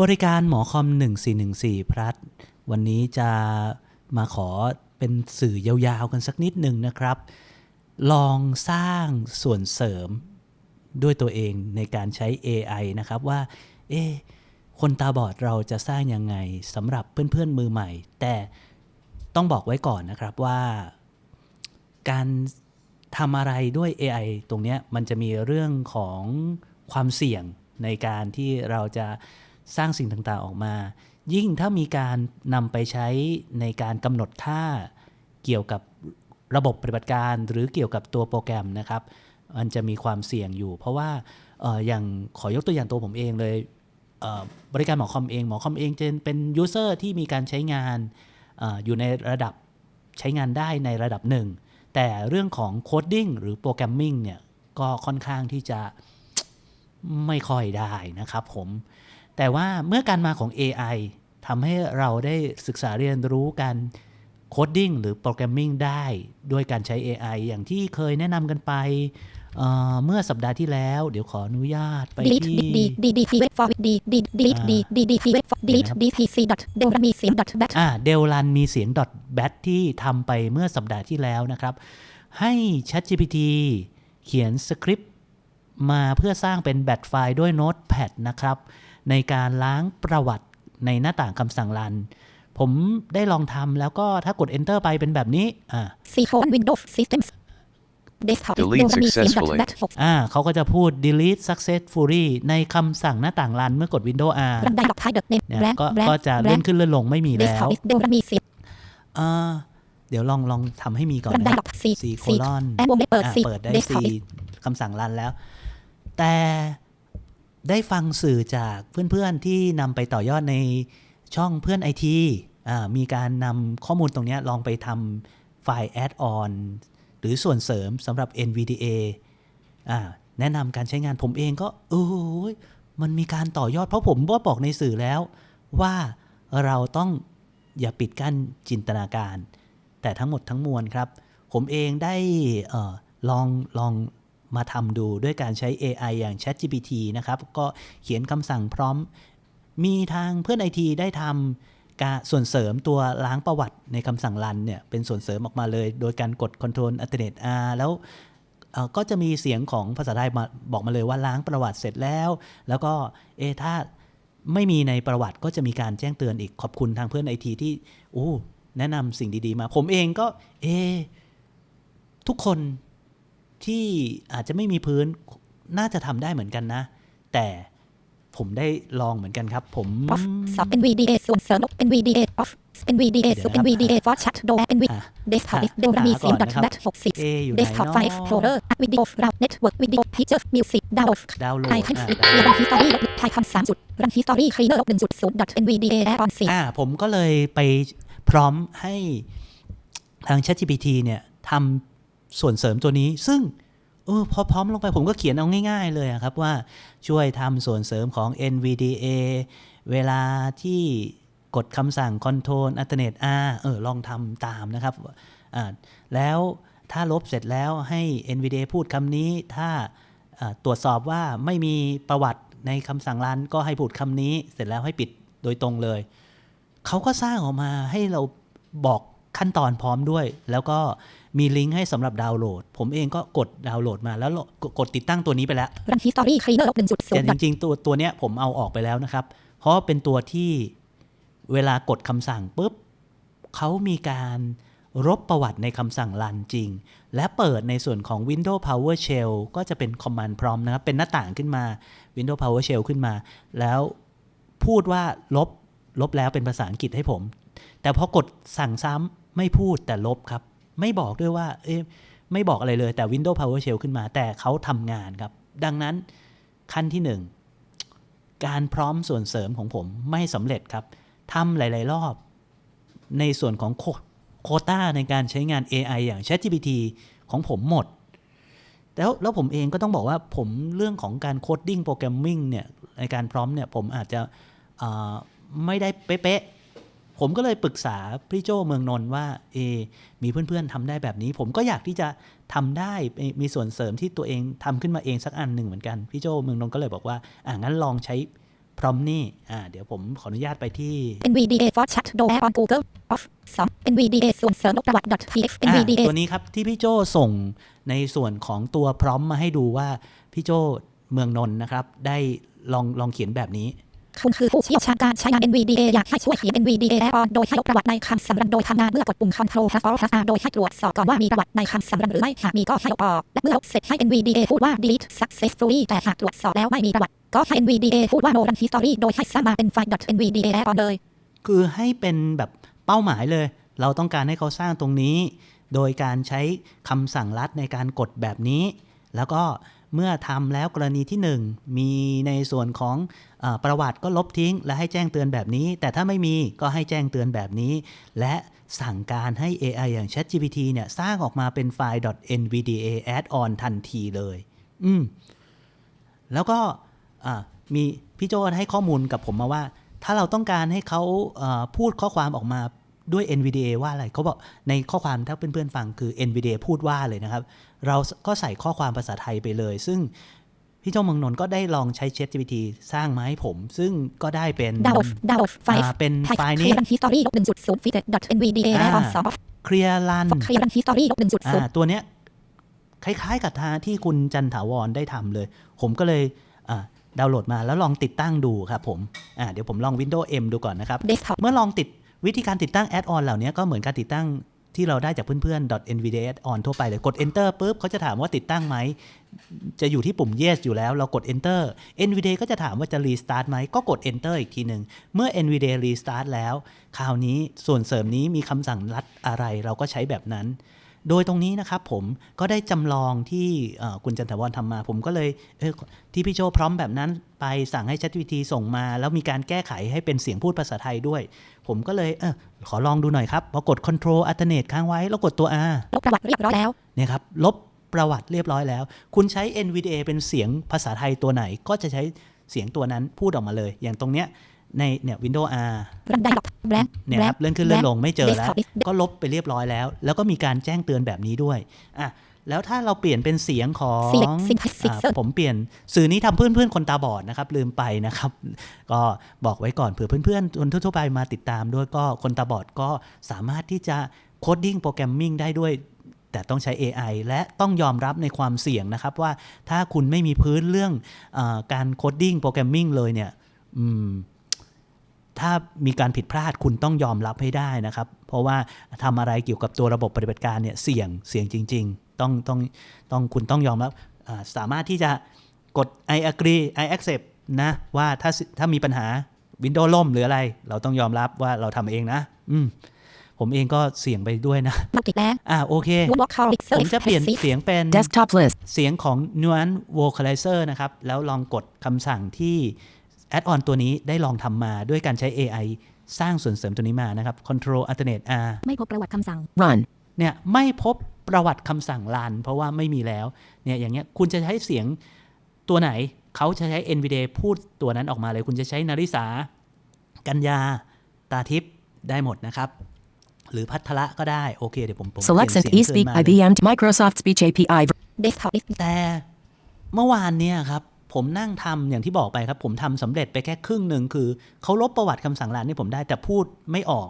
บริการหมอคอม 1414 พลัสวันนี้จะมาขอเป็นสื่อยาวๆกันสักนิดหนึ่งนะครับ ลองสร้างส่วนเสริมด้วยตัวเองในการใช้ AI นะครับว่า เอ๊คนตาบอดเราจะสร้างยังไงสำหรับเพื่อนๆมือใหม่ แต่ต้องบอกไว้ก่อนนะครับว่า การทำอะไรด้วย AI ตรงนี้มันจะมีเรื่องของความเสี่ยงในการที่เราจะ สร้างสิ่งต่างๆออกมา ยิ่งถ้ามีการนำไปใช้ในการกำหนดค่าเกี่ยวกับระบบปฏิบัติการหรือเกี่ยวกับตัวโปรแกรมนะครับ มันจะมีความเสี่ยงอยู่ เพราะว่าออย่างขอยกตัวอย่างตัวผมเองเลยเบริการหมอคอมเองหมอคอมเองจะเป็นยูเซอร์ที่มีการใช้งานออยู่ในระดับใช้งานได้ในระดับหนึ่ง แต่เรื่องของโคดดิ้งหรือโปรแกรมมิ่งเนี่ยก็ค่อนข้างที่จะไม่ค่อยได้นะครับผม แต่ว่าเมื่อการมาของ AI ทำให้เราได้ศึกษาเรียนรู้การโคดดิ้งหรือโปรแกรมมิ่งได้ด้วยการใช้ AI อย่างที่เคยแนะนำกันไปเอ่อเมื่อสัปดาห์ที่แล้ว เดี๋ยวขออนุญาตไป delete ที่ d d d p web for d d delete d d d p web for delete d p c dot เดลมีเสียง dot bat อ่าเดลลันมีเสียง .bat ที่ทำไปเมื่อสัปดาห์ที่แล้วนะครับ ให้ ChatGPT เขียนสคริปต์มาเพื่อสร้างเป็นแบตไฟล์ด้วย Notepad นะครับ ในการล้างประวัติในหน้าต่างคำสั่งรัน ผมได้ลองทำแล้วก็ถ้ากด Enter ไปเป็นแบบนี้อ่า c colon windows systems desktop เด Delete ลมีเสียง dot successfully. bat หกอ่าเขาก็จะพูด delete successfully ในคำสั่งหน้าต่างรันเมื่อกด Windows R รันได้ดอกท้าย dot name เนี่ย blank ก็ blank ก็จะเลื่อนขึ้นเลื่อนลงไม่มีแล้ว desktop เดลมีเสียงอ่าเดี๋ยวลองลองทำให้มีก่อนรันได้นะดอก c C c colon แอนวงเล็บเปิดอะ c เปิดได้ desktop สี่คำสั่งรันแล้ว แต่ ได้ฟังสื่อจากเพื่อนๆที่นำไปต่อยอดในช่องเพื่อนไอทีมีการนำข้อมูลตรงนี้ลองไปทำไฟล์แอดออนหรือส่วนเสริมสำหรับ NVDA อ่าแนะนำการใช้งานผมเองก็เออมันมีการต่อยอดเพราะผมก็บอกในสื่อแล้ว ว่าเราต้องอย่าปิดกั้นจินตนาการ แต่ทั้งหมดทั้งมวลครับ ผมเองได้ออลองลอง มาทำดูด้วยการใช้ AI อย่าง ChatGPT นะครับ ก็เขียนคำสั่งพร้อม มีทางเพื่อนไอทีได้ทำการส่วนเสริมตัวล้างประวัติในคำสั่งรันเนี่ยเป็นส่วนเสริมออกมาเลย โดยการกด Ctrl Alternate R แล้วก็จะมีเสียงของภาษาไทยมาบอกมาเลยว่าล้างประวัติเสร็จแล้ว แล้วก็เอถ้าไม่มีในประวัติก็จะมีการแจ้งเตือนอีกขอบคุณทางเพื่อนไอทีที่โอ้แนะนำสิ่งดีๆมา ผมเองก็เอทุกคน ที่อาจจะไม่มีพื้นน่าจะทำได้เหมือนกันนะ แต่ผมได้ลองเหมือนกันครับ ผม off สับ NVDA ส่วนเสริม NVDA off NVDA ส่วน NVDA for chat door NV อะ desktop หาเดลมีเสียงหาก่อน dot นะครับ bat หกสิบเออยู่ไหน desktop เนาะ file explorer video route network video pictures music download ดาวน์โหลไทดยคันอะสิบได้รันฮิสตอรี่ไทยคันสามจุดรันฮิสตอรี่คลีเนอร์หนึ่งจุดศูนย์ NVDA add on สี่อ่าผมก็เลยไปพร้อมให้ทาง ChatGPT เนี่ยทำ ส่วนเสริมตัวนี้ ซึ่งเออพอพร้อมลงไปผมก็เขียนเอาง่าย ๆ เลยครับว่าช่วยทำส่วนเสริมของ NVDA เวลาที่กดคำสั่ง Control Alternate R เออลองทำตามนะครับอ่าแล้วถ้าลบเสร็จแล้วให้ NVDA พูดคำนี้ ถ้าอ่าตรวจสอบว่าไม่มีประวัติในคำสั่งรันก็ให้พูดคำนี้ เสร็จแล้วให้ปิดโดยตรงเลย เขาก็สร้างออกมาให้เราบอกขั้นตอนพร้อมด้วย แล้วก็ มีลิงก์ให้สำหรับดาวน์โหลด ผมเองก็กดดาวน์โหลดมาแล้วกกดติดตั้งตัวนี้ไปแล้วรันฮิสตอรี่คลีเนอร์หนึ่งจุดศูนแต่ย์จริงๆ ตัวตัวเนี้ยผมเอาออกไปแล้วนะครับ เพราะเป็นตัวที่เวลากดคำสั่งปุ๊บเขามีการรบประวัติในคำสั่งรันจริง และเปิดในส่วนของ Windows PowerShell ก็จะเป็น Command Prompt นะครับ เป็นหน้าต่างขึ้นมา Windows PowerShell ขึ้นมา แล้วพูดว่าลบ ลบแล้วเป็นภาษาอังกฤษให้ผม แต่พอกดสั่งซ้ำไม่พูดแต่ลบครับ ไม่บอกด้วยว่า เอ๊ะไม่บอกอะไรเลยแต่ Windows PowerShell ขึ้นมา แต่เขาทำงานครับ ดังนั้นขั้นที่หนึ่งการพร้อมส่วนเสริมของผมไม่สำเร็จครับทำหลาย ๆ รอบ ในส่วนของโคโคต้าในการใช้งาน AI อย่าง ChatGPT ของผมหมด แล้วแล้วผมเองก็ต้องบอกว่าผมเรื่องของการโคดดิ้งโปรแกรมมิ่งเนี่ยในการพร้อมเนี่ยผมอาจจะไม่ได้เป๊ะ ผมก็เลยปรึกษาพี่โจเมืองนนท์ว่าเอมีเพื่อนๆทำได้แบบนี้ ผมก็อยากที่จะทำได้มีมีส่วนเสริมที่ตัวเองทำขึ้นมาเองสักอันหนึ่งเหมือนกัน พี่โจเมืองนนท์ก็เลยบอกว่าอ่างั้นลองใช้พร้อมนี่อ่าเดี๋ยวผมขออนุญาตไปที่ NVDA for chat โดย on Google off 2 NVDA ส่วนเสริมประวัติ .txt อ่า NVDA ตัวนี้ครับที่พี่โจส่งในส่วนของตัวพร้อมมาให้ดูว่าพี่โจเมืองนนท์นะครับ ได้ลองลองเขียนแบบนี้ คุณคือผู้เชี่ยวชาญการใช้งาน NVDA อยากให้ช่วยเขียน NVDA และ on โดยให้ลบประวัติในคำสำรันโดยทำงานเมื่อกดปุ่ม Control plus Alt plus R โดยให้ตรวจสอบก่อนว่ามีประวัติในคำสำรันหรือไม่หากมีก็ให้ลบออกและเมื่อลบเสร็จให้ NVDA พูดว่า delete successfully แต่หากตรวจสอบแล้วไม่มีประวัติ ก็ให้ NVDA พูดว่า no run history โดยให้สร้างมาเป็นไฟล์ .nvda และ on เลยคือให้เป็นแบบเป้าหมายเลย เราต้องการให้เขาสร้างตรงนี้ โดยการใช้คำสั่งลัดในการกดแบบนี้ แล้วก็ เมื่อทำแล้วกรณีที่ 1 มีในส่วนของอประวัติก็ลบทิ้ง และให้แจ้งเตือนแบบนี้ แต่ถ้าไม่มีก็ให้แจ้งเตือนแบบนี้ และสั่งการให้ AI อย่าง ChatGPT เนี่ยสร้างออกมาเป็นไฟล์ .nvda add-on ทันทีเลย อืม แล้วก็มีพี่โจให้ข้อมูลกับผมมาว่า ถ้าเราต้องการให้เขาพูดข้อความออกมาด้วย NVDA ว่าอะไรเขาบอกในข้อความถ้าเพื่อนๆฟังคือ NVDA พูดว่าเลยนะครับ เราก็ใส่ข้อความภาษาไทยไปเลย ซึ่งพี่โจเมืองนนท์ก็ได้ลองใช้ ChatGPT สร้างมาให้ผม ซึ่งก็ได้เป็นดาวน์ดาวน์ไฟล์อ่าเป็นไทยไฟล์เคลีนี้ยร์ history ลบ1.0 fit .nvda และ on อ่า2เคลียร์ลันเคลียร์ history ลบอ่า1.0ตัวเนี้ยคล้ายๆกับทางที่คุณจันถาวรได้ทำเลย ผมก็เลยอ่าดาวน์โหลดมาแล้วลองติดตั้งดูครับผมอ่าเดี๋ยวผมลอง Windows M ดูก่อนนะครับ desktop เมื่อลองติดวิธีการติดตั้งแอดออนเหล่านี้ก็เหมือนการติดตั้ง ที่เราได้จากเพื่อนๆ nvdaon ทั่วไปเลยกด enter ปุ๊บเขาจะถามว่าติดตั้งไหม จะอยู่ที่ปุ่ม yes อยู่แล้ว เรากด enter nvda ก็จะถามว่าจะ restart ไหม ก็กด enter อีกทีหนึ่ง เมื่อ nvda restart แล้ว คราวนี้ส่วนเสริมนี้มีคำสั่งลัดอะไรเราก็ใช้แบบนั้น โดยตรงนี้นะครับผมก็ได้จำลองที่เอ่อคุณจันทวรทำมา ผมก็เลยเออที่พี่โจพร้อมแบบนั้นไปสั่งให้ ChatGPT ส่งมา แล้วมีการแก้ไขให้เป็นเสียงพูดภาษาไทยด้วย ผมก็เลยเออขอลองดูหน่อยครับพอกด Control Alternate ค้างไว้ แล้วกดตัว R ลบประวัติเรียบร้อยแล้วเนี่ยครับลบประวัติเรียบร้อยแล้ว คุณใช้ NVDA เป็นเสียงภาษาไทยตัวไหน ก็จะใช้เสียงตัวนั้นพูดออกมาเลย อย่างตรงเนี้ย ในเนี่ย Windows R รันได้หรอกแบล็คเนี่ยแบคล็รัคบเลื่อนขึ้นเลื่อนลงไม่เจอแล้ว Desktop ก็ลบไปเรียบร้อยแล้ว แล้วก็มีการแจ้งเตือนแบบนี้ด้วยอะแล้วถ้าเราเปลี่ยนเป็นเสียงของ Select synthesis อ่าผมเปลี่ยนสื่อนี้ทำเพื่อนเพื่อนๆคนตาบอดนะครับ ลืมไปนะครับ ก็บอกไว้ก่อนเผื่อเพื่อนๆคนทั่วๆไปมาติดตามด้วยก็คนตาบอดก็สามารถที่จะโคดดิ้งโปรแกรมมิ่งได้ด้วยแต่ต้องใช้ AI และต้องยอมรับในความเสี่ยงนะครับว่าถ้าคุณไม่มีพื้นเรื่องอาการโคดดิ้งโปรแกรมมิ่งเลยเนี่ยอืม ถ้ามีการผิดพลาดคุณต้องยอมรับให้ได้นะครับ เพราะว่าทำอะไรเกี่ยวกับตัวระบบปฏิบัติการเนี่ยเสี่ยงเสี่ยงจริง ๆ ต้องต้องต้องคุณต้องยอมรับอ่าสามารถที่จะกด I agree I accept นะว่าถ้าถ้ามีปัญหา Windows ล่มหรืออะไร เราต้องยอมรับว่าเราทำเองนะ อืมผมเองก็เสี่ยงไปด้วยนะมัลติแล้วอ่าโอเควูวอล์กคอร์ผมจะเปลี่ยนเสียงเป็น Desktop list. เสียงของ Nuance Vocalizer นะครับ แล้วลองกดคำสั่งที่ แอดออนตัวนี้ได้ลองทำมาด้วยการใช้ AI สร้างส่วนเสริมตัวนี้มานะครับ Control Alternate R ไม่พบประวัติคำสั่ง Run. เนี่ยไม่พบประวัติคำสั่งลันเพราะว่าไม่มีแล้วเนี่ยอย่างเงี้ยคุณจะใช้เสียงตัวไหน เขาจะใช้ NVDA พูดตัวนั้นออกมาเลย คุณจะใช้นาริสา กัญญา ตาทิพย์ได้หมดนะครับ หรือพัทละก็ได้ โอเค เดี๋ยวผมผมเปลี่ Select ยน Sync เสียง eSpeak ขึ้นมาเลย IBM to Microsoft Speech API. desktop list แต่เมื่อวานเนี่ยครับ ผมนั่งทำอย่างที่บอกไปครับ ผมทำสำเร็จไปแค่ครึ่งหนึ่งคือเขาลบประวัติคำสั่งลานนี่ผมได้แต่พูดไม่ออก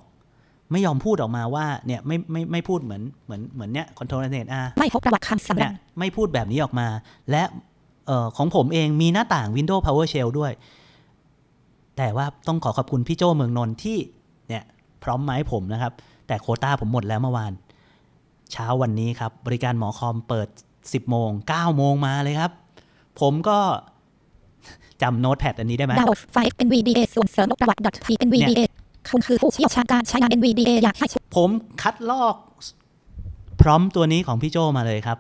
ไม่ยอมพูดออกมาว่าเนี่ยไม่ไม่ไม่พูดเหมือนเหมือนเหมือนเนี่ยคอนโทรลเนตอาไม่พบประวัติคำสำรัเนี่ยนไม่พูดแบบนี้ออกมา และเอ่อของผมเองมีหน้าต่าง Windows PowerShell ด้วย แต่ว่าต้องขอขอบคุณพี่โจเมืองนนท์ที่เนี่ยพร้อมมาให้ผมนะครับ แต่โควต้าผมหมดแล้วเมื่อวาน เช้าวันนี้ครับ บริการหมอคอมเปิด 10 โมง 9 โมงมาเลยครับ ผมก็ จำโน้ตแพดอันนี้ได้ไหมดาวน์ไฟล์ NVDA ส่วนเสริมลบประวัติ .tnvda คุณคือผู้เชี่ยวชาญการใช้งาน NVDA อยากให้ช่วยผมคัดลอกพร้อมตัวนี้ของพี่โจมาเลยครับ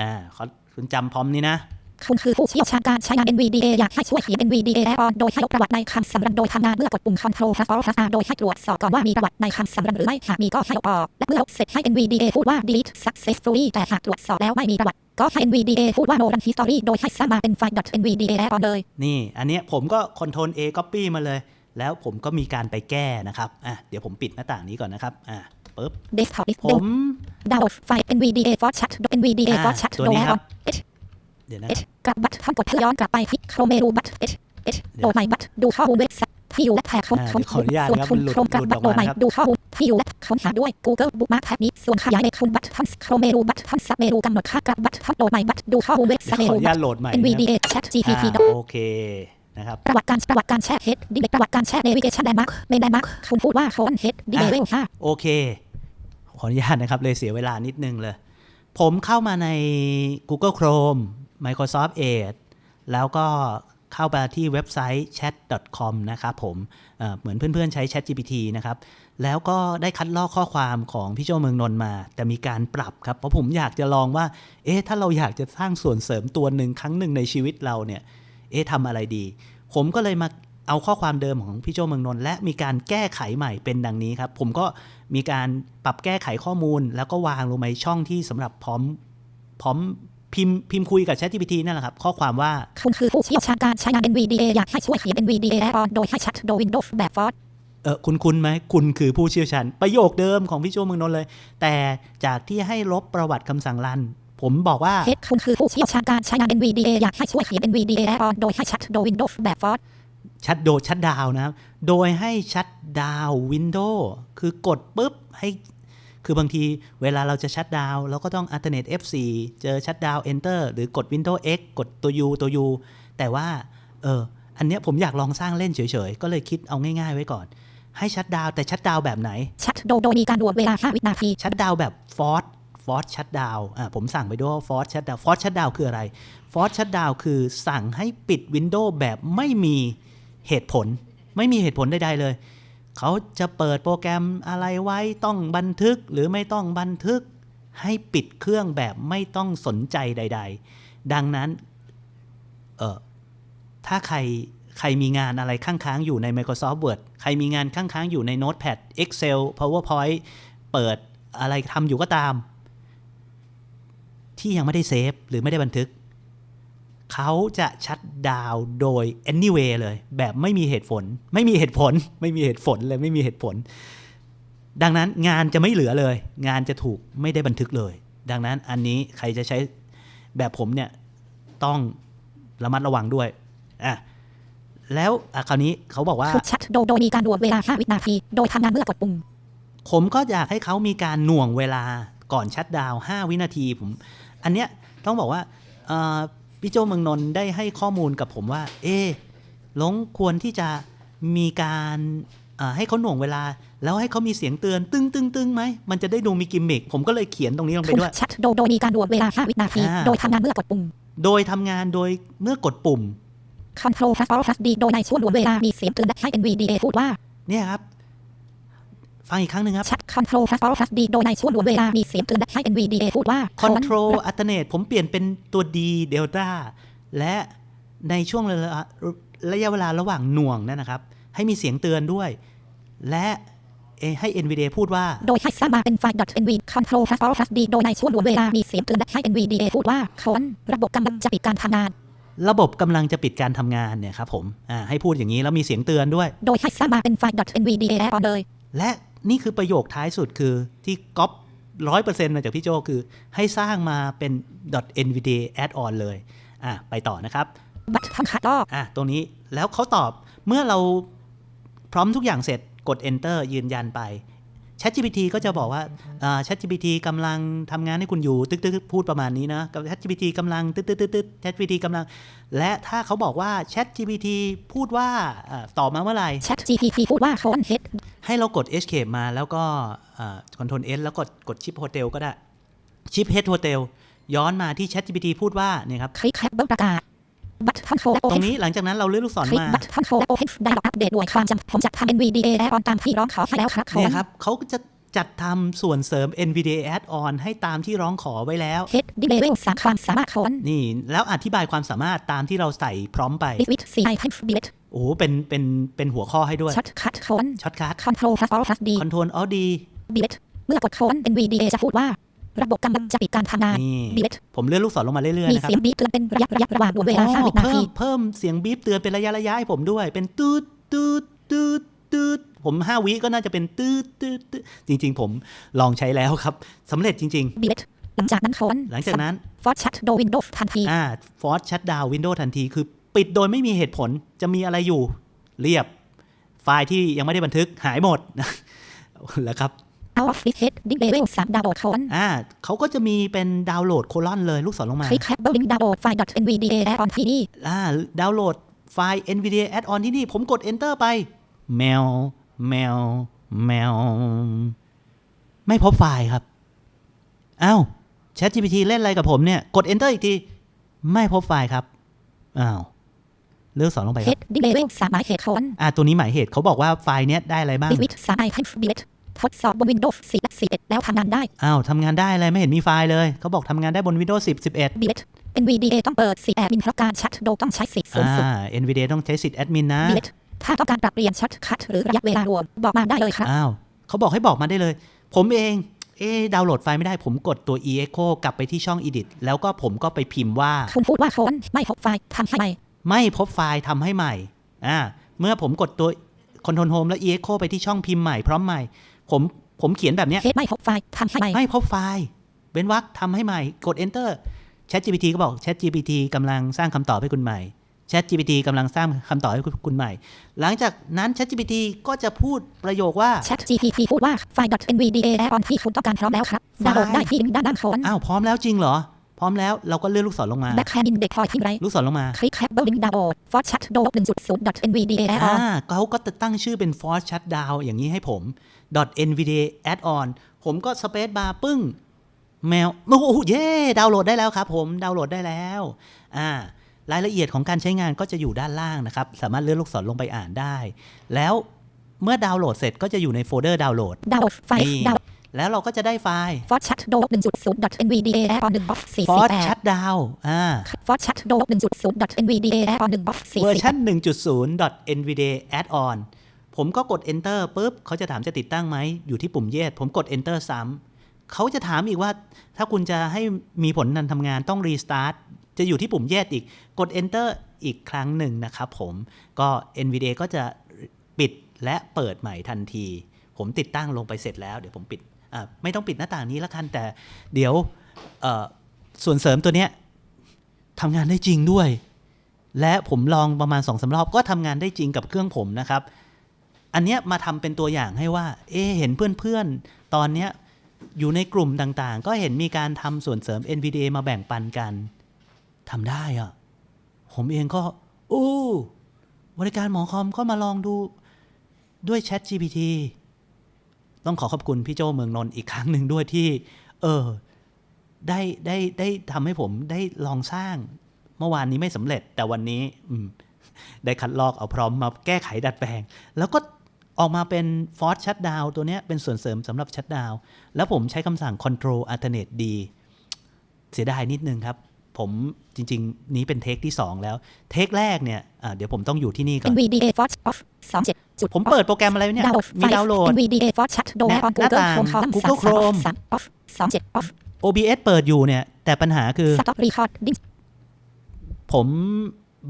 อ่าขอคุณจำพร้อมนี้นะ คุณคือผู้เชี่ยวชาญการใช้งาน NVDA อยากให้ช่วยเขียน NVDA และ on โดยให้ลบประวัติในคำสำรันโดยทำงานเมื่อกดปุ่ม Control plus Alt plus R โดยให้ตรวจสอบก่อนว่ามีประวัติในคำสำรันหรือไม่หากมีก็ให้ลบออกและเมื่อลบเสร็จให้ NVDA พูดว่า delete successfully แต่หากตรวจสอบแล้วไม่มีประวัติก็ให้ NVDA พูดว่า no run history โดยให้สร้างมาเป็นไฟล์ .nvda และ on เลย นี่อันเนี้ยผมก็ Ctrl A Copy มาเลย แล้วผมก็มีการไปแก้นะครับอะเดี๋ยวผมปิดหน้าต่างนี้ก่อนนะครับอะปึ๊บ desktop ผมดาวน์ไฟล์ NVDA for chat NVDA for chat ตัวนี้ครับ เดี๋ยวนะ H กลับบัตรทำกดเพื่อย้อนกลับไปคลิกโครเมรูบัตร H เอชโหลดใหม่บัตรดูข้อมูลเว็บไซต์ที่อยู่และแท็กค้นอ่าค้นขออนุญาตส่วนนะครับคุณหลุดโครงการหลุดบัอตรโหลดใหม่อกมานะครับดูข้อมูลที่อยู่และค้นหาด้วย Google Bookmark แท็บนี้ส่วนขยายในคุณบัตรทันโครเมรูบัตรทันซับเมรูกำหนดค่ากลับบัตรทันโหลดใหม่บัตรดูข้อมูลเว็บไซต์ขเมออรูนุบัญาตตรโหลดใหม่ NVDA นะครับ Chat GPT อ่าโอเคนะครับประวัติการประวัติการแช่เฮดดิเมประวัติการแช่เนวิเกชันแดนมาร์กเมนแดนมาร์กคุณพูดว่าโคนเฮดดิเมเวลห้าโอเค ขออนุญาตนะครับ เลยเสียเวลานิดนึงเลย ผมเข้ามาใน Google Chrome Microsoft Edge แล้วก็เข้าไปที่เว็บไซต์ chat.com นะครับผมเเหมือนเพื่อนๆใช้ ChatGPT นะครับ แล้วก็ได้คัดลอกข้อความของพี่โจเมืองนนมา แต่มีการปรับครับ เพราะผมอยากจะลองว่า เอ๊ะ ถ้าเราอยากจะสร้างส่วนเสริมตัวหนึ่งครั้งหนึ่งในชีวิตเราเนี่ย เอ๊ะทำอะไรดี ผมก็เลยมาเอาข้อความเดิมของพี่โจเมืองนนท์และมีการแก้ไขใหม่เป็นดังนี้ครับ ผมก็มีการปรับแก้ไขข้อมูล แล้วก็วางลงในช่องที่สำหรับพร้อมพร้อม พิมพ์พิมพ์คุยกับ ChatGPT นั่นแหละครับ ข้อความว่าคุณคือผู้เชี่ยวชาญการใช้งาน NVDA อยากให้ช่วยเขียน NVDA แอดออนโดยให้ชัดโดย Windows แบบฟอร์เออคุณคุณไหมคุณคือผู้เชี่ยวชาญประโยคเดิมของพี่โจเมืองนนท์เลย แต่จากที่ให้ลบประวัติคำสั่งรัน ผมบอกว่าเฮดคุณคือผู้เชี่ยวชาญการใช้งาน NVDA อยากให้ช่วยเขียน NVDA แอดออนโดยให้ชัดโดย Windows แบบฟอร์ชัดโดชัดดาวน์นะครับ โดยให้ชัดดาวน์วินโดว์คือกดปุ๊บให้ คือบางทีเวลาเราจะชัดดาวน์เราก็ต้อง alternate F4 เจอชัดดาวน์ enter หรือกด Windows X กดตัว U ตัว U แต่ว่าเอออันเนี้ยผมอยากลองสร้างเล่นเฉยๆ ก็เลยคิดเอาง่ายๆไว้ก่อน ให้ชัดดาวน์แต่ชัดดาวน์แบบไหน ชัดโดยโดยมีการรวมเวลา5วินาที ชัดดาวน์แบบฟอร์ e ฟอร์ e ชัดดาวน์อ่าผมสั่งไปด้วยว่าฟอร์ e ชัดดาวน์ฟอร์ e ชัดดาวน์คืออะไรฟอร์ e ชัดดาวน์คือสั่งให้ปิดวินโดว์แบบไม่มีเหตุผล ไม่มีเหตุผลใดๆเลย เขาจะเปิดโปรแกรมอะไรไว้ต้องบันทึกหรือไม่ต้องบันทึก ให้ปิดเครื่องแบบไม่ต้องสนใจใด ๆ ดังนั้นเออถ้าใครใครมีงานอะไรค้างๆอยู่ใน Microsoft Word ใครมีงานค้างๆอยู่ใน Notepad Excel PowerPoint เปิดอะไรทำอยู่ก็ตาม ที่ยังไม่ได้เซฟหรือไม่ได้บันทึก เขาจะชัดดาวน์โดย anyway เลย แบบไม่มีเหตุผล ไม่มีเหตุผล ไม่มีเหตุผลเลยไม่มีเหตุผล ดังนั้นงานจะไม่เหลือเลย งานจะถูกไม่ได้บันทึกเลย ดังนั้นอันนี้ใครจะใช้แบบผมเนี่ยต้องระมัดระวังด้วยอะแล้วอะคราวนี้เขาบอกว่าชัดโดยโดยมีการรวมเวลา 5 วินาที โดยทำงานเมื่อกดปุ่ม ผมก็อยากให้เขามีการหน่วงเวลาก่อนชัดดาวน์5วินาทีผม อันเนี้ยต้องบอกว่าเอ่อ พี่โจเมืองนนท์ได้ให้ข้อมูลกับผมว่า เอ๊ะหลงควรที่จะมีการเอ่อให้เขาหน่วงเวลา แล้วให้เขามีเสียงเตือนตึ้งตึ้งตึ้งไหมมันจะได้ดูมีกิมมิคผมก็เลยเขียนตรงนี้ลงไปคุณด้วยชัดโดยโดยมีการรวมเวลา 5 วินาทีอ่าโดยทำงานเมื่อกดปุ่ม โดยทำงานโดยเมื่อกดปุ่ม Control plus Alt plus D โดยในช่วงรวมเวลามีเสียงเตือนและให้ NVDA พูดว่า เนี่ยครับ ฟังอีกครั้งหนึ่งครับ ชัด Control plus Alt plus D โดยในช่วงรวมเวลา มีเสียงเตือนและให้ NVDA พูดว่า Control Alternate ผมเปลี่ยนเป็นตัว D Delta และในช่วงระยะระยะเวลาระหว่างหน่วงนั่นนะครับ ให้มีเสียงเตือนด้วย และเอ่อให้ NVDA พูดว่า โดยให้สร้างมาเป็นไฟล์ .nv control plus alt plus d โดยในช่วงรวมเวลา มีเสียงเตือนและให้ nvda พูดว่าค้นระบบกำลังจะปิดการทำงานระบบกำลังจะปิดการทำงานเนี่ยครับผม อ่า ให้พูดอย่างนี้แล้วมีเสียงเตือนด้วย โดยให้สร้างมาเป็นไฟล์ .nvda แอดออนเลย และ นี่คือประโยคท้ายสุดคือที่ก๊อปร้อยเปอร์เซ็นต์มาจากพี่โจคือ ให้สร้างมาเป็น .nvda add on เลยอะไปต่อนะครับบัตรทำขาดลอกอะตรงนี้แล้วเขาตอบเมื่อเราพร้อมทุกอย่างเสร็จกด enter ยืนยันไป ChatGPT ก็จะบอกว่าอ่า ChatGPT กำลังทำงานให้คุณอยู่ตึกตึกพูดประมาณนี้นะกับ ChatGPT กำลังตึกตึกตึกตึก ChatGPT กำลัง และถ้าเขาบอกว่า ChatGPT พูดว่าอ่าตอบมาเมื่อไหร่ chat gpt พูดว่าค้น head ให้เรากด escape มาแล้วก็อ่า control S แล้วกดกดชิป hotel ก็ได้ชิป head hotel ย้อนมาที่ ChatGPT พูดว่าเนี่ยครับคลิกแคปเบอร์ประกาศ บัตรทำโชว์และตรงนี้หลังจากนั้นเราเลื่อนลูกศรมาบัตรทำโชว์และ open ได้รับอัปเดตด้วยความจำผมจะทำ nvda แอดออนตามที่ร้องขอให้แล้วครับเนี่ยครับเขาจะจัดทำส่วนเสริม NVDA Add-on ให้ตามที่ร้องขอไว้แล้ว head d level สามความสามารถค้นนี่ แล้วอธิบายความสามารถตามที่เราใส่พร้อมไป with c i type delete โอ้เป็นเป็นเป็นหัวข้อให้ด้วย shortcut ค้นช็อตคัท control plus alt plus d Control Alt D delete เมื่อกดค้น nvda จะพูดว่า ระบบกำลังจะปิดการทำงานนี่ delete ผมเลื่อนลูกศรลงมาเรื่อยมีๆนะครับเสียงบีบเตือนเป็นระยะระยะระหว่างรวมเวลาอ๋อ5วินาเพิ่ทีมเพิ่มเสียงบีบเตือนเป็นระยะระยะให้ผมด้วย เป็นตืดตืดตืดตืดผม5วิก็น่าจะเป็นตืดตืดตืดจริง ๆ ผมลองใช้แล้วครับสำเร็จจริง delete หลังจากนั้นค้นๆหลังจากนั้นฟอร์ชัดโดวินโดว์ทันทีอ่าฟอร์ชัดดาววินโดว์ทันทีคือ ปิดโดยไม่มีเหตุผลจะมีอะไรอยู่ เรียบ ไฟล์ที่ยังไม่ได้บันทึกหายหมดแล้วครับ Out of Office Heading Level 3ดาวน์โหลด colon อ่าเขาก็จะมีเป็นดาวน์โหลดโคลอนเลยลูกศรลงมาคลิก Apple Link ดาวน์โหลดไฟล์ .nvda add-on ที่นี่อ่าดาวน์โหลดไฟล์ NVIDIA Add-on ที่นี่ ผมกด Enter ไป แมว แมว แมว ไม่พบไฟล์ครับอ้าว ChatGPT เล่นอะไรกับผมเนี่ย กด Enter อีกที ไม่พบไฟล์ครับอ้าวเลือกสอนลงไปครับ Heading Level 3หมายเหตุ colon อ่าตัวนี้หมายเหตุเขาบอกว่าไฟล์เนี้ยได้อะไรบ้าง Delete 3 items delete ทดสอบบน Windows 10และ11 แล้วทำงานได้ อ้าวทำงานได้อะไรไม่เห็นมีไฟล์เลย เขาบอกทำงานได้บน Windows 10 11 delete NVDA ต้องเปิดสีแอดมินเพราะการชัดโดต้องใช้สิทธิ์สูงสุดอ่า NVIDIA ต้องใช้สิทธิ์แอดมินนะ delete ถ้าต้องการปรับเปลี่ยนช็อตคัทหรือระยะเวลารวมบอกมาได้เลยครับ อ้าวเขาบอกให้บอกมาได้เลย ผมเอง เอ๊ะดาวน์โหลดไฟล์ไม่ได้ ผมกดตัว echo กลับไปที่ช่อง edit แล้วก็ผมก็ไปพิมพ์ว่า คุณพูดว่าคนไม่พบไฟล์ทำให้ใหม่ไม่พบไฟล์ทำให้ใหม่ อ่า เมื่อผมกดตัว control home แล้ว echo ไปที่ช่องพิมพ์ใหม่พร้อมใหม่ ผมผมเขียนแบบเนี้ยเฮดไม่พบไฟล์ทำให้ใหม่ไม่พบไฟล์เว้นวรรคทำให้ใหม่กด enter ChatGPT ก็บอก ChatGPT กำลังสร้างคำตอบให้คุณใหม่ ChatGPT กำลังสร้างคำตอบให้คุณใหม่ หลังจากนั้น ChatGPT ก็จะพูดประโยคว่า Chat GPT พูดว่าไฟล์ .nvda add-on ที่คุณต้องการพร้อมแล้วครับดาวน์โหลดได้ที่ลิงก์ด้านล่างโคนอ้าวพร้อมแล้วจริงเหรอ พร้อมแล้วเราก็เลื่อนลูกศรลงมา backhand index พอยที่ไรลูกศรลงมาคลิก Apple Link ดาวน์โหลด for chat do 1.0 nvda อ่า add-on เขาก็จะตั้งชื่อเป็น force shutdown อย่างนี้ให้ผม .nvda add-on ผมก็ space bar ปึ้ง แมว โอ้โหเย่ดาวน์โหลดได้แล้วครับผมดาวน์โหลดได้แล้วอ่ารายละเอียดของการใช้งานก็จะอยู่ด้านล่างนะครับ สามารถเลื่อนลูกศรลงไปอ่านได้ แล้วเมื่อดาวน์โหลดเสร็จก็จะอยู่ในโฟลเดอร์ดาวน์โหลดดาวน์โหลดไฟล์นี่ดาวน์ แล้วเราก็จะได้ไฟล์ for chat do 1.0 nvda add-on 1 box force 48 shutdown อ่า for chat do 1.0 nvda add-on 1 box เวอร์ชั48น1.0 NVDA Add-on ผมก็กด Enter ปุ๊บเขาจะถามจะติดตั้งไหมอยู่ที่ปุ่ม Yes ผมกด Enter ซ้ำเขาจะถามอีกว่า ถ้าคุณจะให้มีผลการทำงานต้อง Restart จะอยู่ที่ปุ่ม Yes อีก กด Enter อีกครั้งหนึ่งนะครับผม ก็ NVDA ก็จะปิดและเปิดใหม่ทันที ผมติดตั้งลงไปเสร็จแล้ว เดี๋ยวผมปิดอะ ไม่ต้องปิดหน้าต่างนี้ละกันแต่เดี๋ยวส่วนเสริมตัวเนี้ยทำงานได้จริงด้วย และผมลองประมาณ2อสารอบก็ทำงานได้จริงกับเครื่องผมนะครับ อันเนี้ยมาทำเป็นตัวอย่างให้ว่า เอะเห็นเพื่อนๆ ตอนเนี้ยอยู่ในกลุ่มต่างๆ ก็เห็นมีการทำส่วนเสริม NVDA มาแบ่งปันกันทำได้อะผมเองก็โอ้บริการหมอคอมก็มาลองดูด้วย Chat GPT ต้องขอขอบคุณพี่โจเมืองนนท์อีกครั้งหนึ่งด้วยที่ เออ ได้ได้ได้ทำให้ผมได้ลองสร้าง เมื่อวานนี้ไม่สำเร็จ แต่วันนี้ อืม ได้คัดลอกเอาพร้อมมาแก้ไขดัดแปลง แล้วก็ออกมาเป็น Force Shutdown ตัวเนี้ยเป็นส่วนเสริมสำหรับ Shutdown แล้วผมใช้คำสั่ง Control Alternate D เสียดายนิดนึงครับ ผมจริง ๆ นี้เป็นเทคที่ 2 แล้ว เทคแรกเนี่ยอะเดี๋ยวผมต้องอยู่ที่นี่ก่อน NVDA for off 27จุดผมเปิดโปรแกรมอะไรไว้เนี่ยดาวน์โหลดมีดาวน์โหลด NVDA for chat do หน้า add-on หน้า Google ต่าง Chrome column Google 3 Chrome 3 off 27 off OBS เปิดอยู่เนี่ย แต่ปัญหาคือ stop recording ผม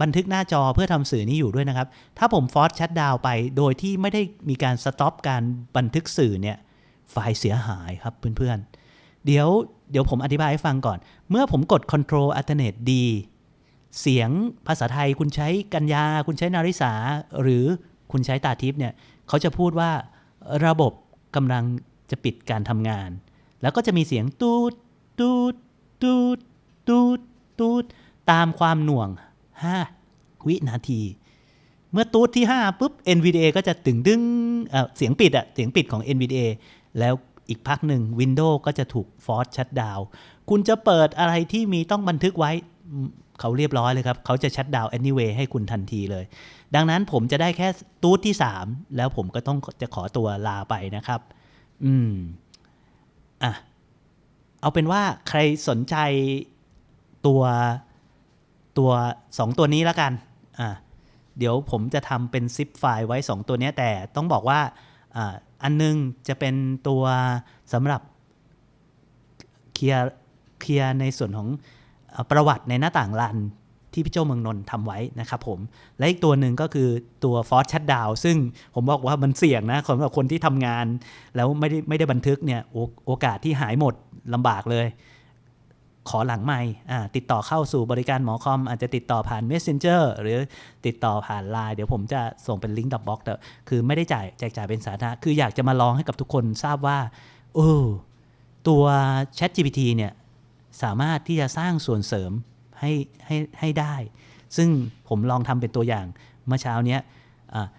บันทึกหน้าจอเพื่อทำสื่อนี้อยู่ด้วยนะครับ ถ้าผมฟอร์สชัดดาวไป โดยที่ไม่ได้มีการสต็อปการบันทึกสื่อเนี่ย ไฟล์เสียหายครับเพื่อนๆ เดี๋ยว เดี๋ยวผมอธิบายให้ฟังก่อน เมื่อผมกด Control Alternate D เสียงภาษาไทยคุณใช้กัญญา คุณใช้นาริสา หรือคุณใช้ตาทิพย์เนี่ยเขาจะพูดว่าระบบกำลังจะปิดการทำงาน แล้วก็จะมีเสียงตูดตูดตูดตูดตูดตามความหน่วง 5 วินาที เมื่อตูดที่ 5 ปุ๊บ NVDA ก็จะตึงดึงเเสียงปิดอะเสียงปิดของ NVDA แล้ว อีกพักหนึ่ง Windows ก็จะถูก Force Shutdown คุณจะเปิดอะไรที่มีต้องบันทึกไว้เขาเรียบร้อยเลยครับ เขาจะ Shutdown anyway ให้คุณทันทีเลย ดังนั้นผมจะได้แค่ตูดที่ 3 แล้วผมก็ต้องจะขอตัวลาไปนะครับ อืม อะ เอาเป็นว่าใครสนใจตัวตัวสองตัวนี้แล้วกัน อะ เดี๋ยวผมจะทำเป็นซิปไฟล์ไว้ 2 ตัวเนี้ยแต่ต้องบอกว่า อันนึงจะเป็นตัวสำหรับเคลียร์เคลียร์ในส่วนของประวัติในหน้าต่างลันที่พี่โจเมืองนนท์ทำไว้นะครับผม และอีกตัวหนึ่งก็คือตัวฟอสชัดดาวซึ่งผมบอกว่ามันเสี่ยงนะสำหรับคนที่ทำงาน แล้วไม่ได้ไม่ได้บันทึกเนี่ยโอกาสที่หายหมดลำบากเลย ขอหลังไม่ติดต่อเข้าสู่บริการหมอคอม อาจจะติดต่อผ่าน Messenger หรือติดต่อผ่าน Line เดี๋ยวผมจะส่งเป็นลิงก์ดับบล็อกแต่คือไม่ได้จ่ายแจกจ่ายเป็นสาธารณะคืออยากจะมาลองให้กับทุกคนทราบว่าเออตัว Chat GPT เนี่ยสามารถที่จะสร้างส่วนเสริมให้ให้ให้ได้ ซึ่งผมลองทำเป็นตัวอย่างเมื่อเช้าเนี้ย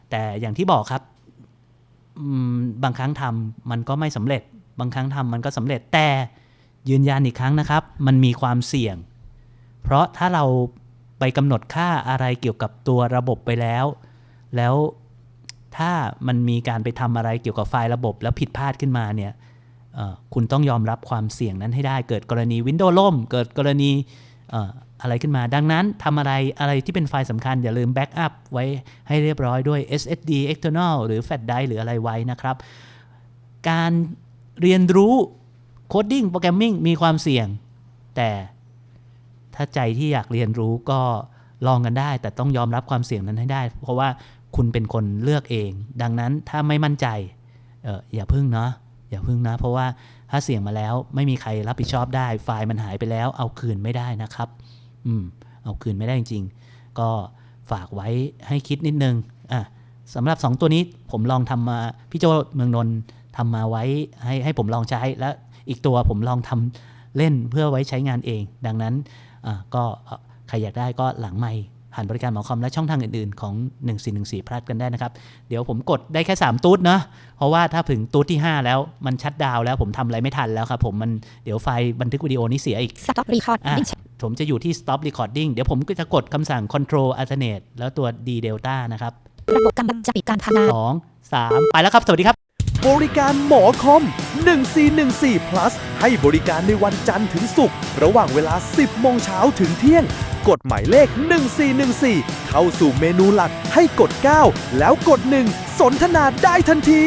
แต่อย่างที่บอกครับบางครั้งทำมันก็ไม่สำเร็จ บางครั้งทำมันก็สำเร็จแต่ ยืนยันอีกครั้งนะครับ มันมีความเสี่ยง เพราะถ้าเราไปกำหนดค่าอะไรเกี่ยวกับตัวระบบไปแล้ว แล้วถ้ามันมีการไปทำอะไรเกี่ยวกับไฟล์ระบบ แล้วผิดพลาดขึ้นมาเนี่ยคุณต้องยอมรับความเสี่ยงนั้นให้ได้ เกิดกรณี Windows ล่ม เกิดกรณีเอ่ออะไรขึ้นมา ดังนั้นทำอะไรอะไรที่เป็นไฟล์สำคัญ อย่าลืมแบ็กอัพไว้ให้เรียบร้อยด้วย SSD external หรือ Flash drive หรืออะไรไว้นะครับ การเรียนรู้ โคดดิ้งโปรแกรมมิ่งมีความเสี่ยง แต่ถ้าใจที่อยากเรียนรู้ก็ลองกันได้ แต่ต้องยอมรับความเสี่ยงนั้นให้ได้ เพราะว่าคุณเป็นคนเลือกเอง ดังนั้นถ้าไม่มั่นใจเอออย่าพึ่งเนาะอย่าพึ่งนะ เพราะว่าถ้าเสี่ยงมาแล้วไม่มีใครรับผิดชอบได้ ไฟล์มันหายไปแล้ว เอาคืนไม่ได้นะครับ อืม เอาคืนไม่ได้จริงๆ ก็ฝากไว้ให้คิดนิดนึงอะสำหรับ 2 ตัวนี้ผมลองทำมาพี่โจเมืองนนท์ทำมาไว้ให้ให้ผมลองใช้และ อีกตัวผมลองทำเล่นเพื่อไว้ใช้งานเอง ดังนั้นอะก็เอ่อใครอยากได้ก็หลังไม่ผ่านบริการหมอคอมและช่องทางอื่นๆของ 1414พลัดกันได้นะครับ เดี๋ยวผมกดได้แค่ 3 ตูดเนาะเพราะว่าถ้าถึงตูดที่ 5 แล้วมันชัดดาวน์แล้วผมทำอะไรไม่ทันแล้วครับผมมันเดี๋ยวไฟล์บันทึกวิดีโอนี้เสียอีก Stop record อะ Link ผมจะอยู่ที่ stop recording เดี๋ยวผมก็จะกดคำสั่ง control alternate แล้วตัว d delta นะครับ ระบบกำลังจะปิดการทำงาน2 3ไปแล้วครับ สวัสดีครับ บริการหมอคอม 1414 plus ให้บริการในวันจันทร์ถึงศุกร์ ระหว่างเวลา 10 โมงเช้าถึงเที่ยง กดหมายเลข 1414 เข้าสู่เมนูหลักให้กด 9 แล้วกด 1 สนทนาได้ทันที